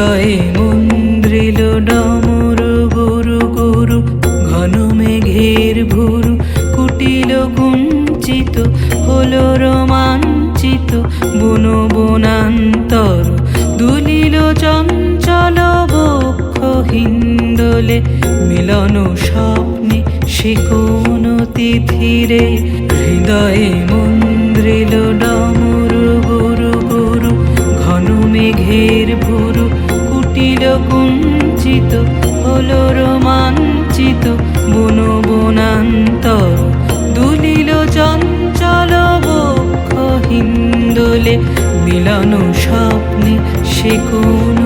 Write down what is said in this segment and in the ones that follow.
জয় মন্দ্রিল ডমর গুরু গুরু, ঘন মেঘের ভুরু, কুটিল কুঞ্চিত, হল রোমাঞ্চিত, বন বনান্তর, দুলিল চঞ্চল বক্ষ হিন্দলে মিলন স্বপ্নে সে কোন তিথিরে, হৃদয়ে মন্দ্রিল ডমর গুরু গুরু, ঘন মেঘের ভুরু কুটিল হল রোমাঞ্চিত বন বনান্তর দুলিল চঞ্চল বক্ষ হিন্দোলে মিলন স্বপ্নে সে কোন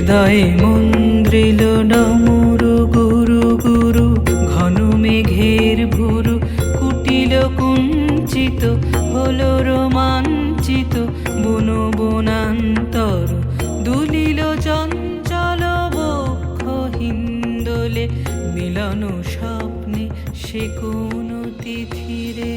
হৃদয়ে মন্দ্রিল ডমর গুরু গুরু, ঘন মেঘের ভুরু, কুটিল কুঞ্চিত, হলো রোমাঞ্চিত, বন বনান্তর, দুলিল চঞ্চল বক্ষ হিন্দলে, মিলন স্বপ্নে সে কোন তিথিরে।